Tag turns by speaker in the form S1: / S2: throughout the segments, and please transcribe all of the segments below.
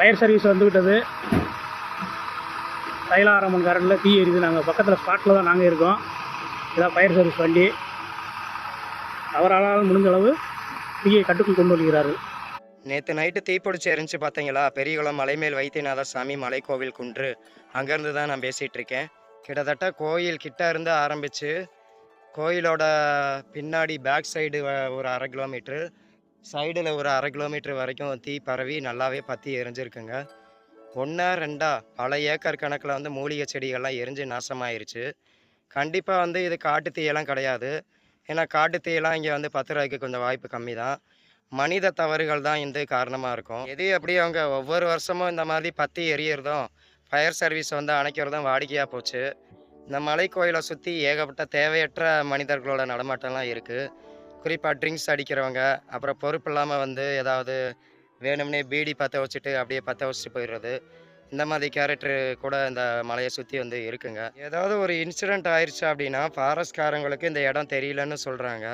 S1: Fire service வந்துவிட்டது. தைலாரம்மன் கார்டனில் தீ எரியுது. நாங்கள் பக்கத்தில் ஸ்பாட்டில் தான் நாங்கள் இருக்கோம். இதான் ஃபயர் சர்வீஸ் வண்டி. அவரால் முடிஞ்ச அளவு தீயை கட்டுக்குள் கொண்டு வருகிறார்கள்.
S2: நேற்று நைட்டு தீப்பிடிச்சு எரிஞ்சு பார்த்தீங்களா பெரியகுளம் மலைமேல் வைத்தியநாத சாமி மலைக்கோவில் குன்று. அங்கேருந்து தான் நான் பேசிகிட்டு இருக்கேன். கிட்டத்தட்ட கோயில் கிட்ட இருந்து ஆரம்பித்து கோயிலோட பின்னாடி பேக் சைடு ஒரு அரை கிலோமீட்ரு சைடில் ஒரு அரை கிலோமீட்டர் வரைக்கும் தீ பரவி நல்லாவே பற்றி எரிஞ்சிருக்குங்க. ஒன்றா ரெண்டா பல ஏக்கர் கணக்கில் வந்து மூலிகை செடிகள்லாம் எரிஞ்சு நாசமாயிருச்சு. கண்டிப்பாக வந்து இது காட்டு தீயெல்லாம் கிடையாது. ஏன்னா காட்டு தீயெல்லாம் இங்கே வந்து பத்துறதுக்கு கொஞ்சம் வாய்ப்பு கம்மி தான் மனித தவறுகள் தான் இந்த காரணமாக இருக்கும். எது எப்படி அவங்க ஒவ்வொரு வருஷமும் இந்த மாதிரி பற்றி எரியறதும் ஃபயர் சர்வீஸ் வந்து அணைக்கிறதும் வாடிக்கையாக போச்சு. இந்த மலை கோயிலை சுற்றி ஏகப்பட்ட தேவையற்ற மனிதர்களோட நடமாட்டம்லாம் இருக்குது குறிப்பாக ட்ரிங்க்ஸ் அடிக்கிறவங்க அப்புறம் பொறுப்பு இல்லாமல் வந்து ஏதாவது வேணும்னே பீடி பற்ற வச்சுட்டு அப்படியே பற்ற வச்சுட்டு போயிடுறது. இந்த மாதிரி கேரக்டர் கூட இந்த மலையை சுற்றி வந்து இருக்குங்க. ஏதாவது ஒரு இன்சிடெண்ட் ஆயிடுச்சு அப்படின்னா ஃபாரஸ்ட்காரங்களுக்கு இந்த இடம் தெரியலன்னு சொல்கிறாங்க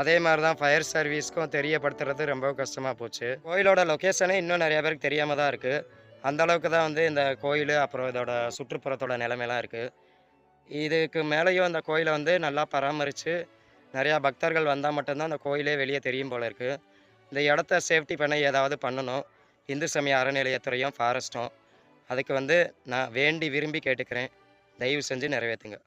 S2: அதே மாதிரி தான் ஃபயர் சர்வீஸ்க்கும் தெரியப்படுத்துறது ரொம்ப கஷ்டமாக போச்சு. கோயிலோட லொக்கேஷனே இன்னும் நிறைய பேருக்கு தெரியாமல் தான் இருக்குது அந்த அளவுக்கு தான் வந்து இந்த கோயில் அப்புறம் இதோட சுற்றுப்புறத்தோட நிலைமையெல்லாம் இருக்குது இதுக்கு மேலேயும் அந்த கோயிலை வந்து நல்லா பராமரித்து நிறையா பக்தர்கள் வந்தால் மட்டும்தான் அந்த கோயிலே வெளியே தெரியும் போல இருக்குது இந்த இடத்த சேஃப்டி பண்ண ஏதாவது பண்ணணும். இந்து சமய அறநிலையத்துறையும் ஃபாரஸ்ட்டும் அதுக்கு வந்து நான் வேண்டி விரும்பி கேட்டுக்கிறேன். தயவு செஞ்சு நிறைவேற்றுங்க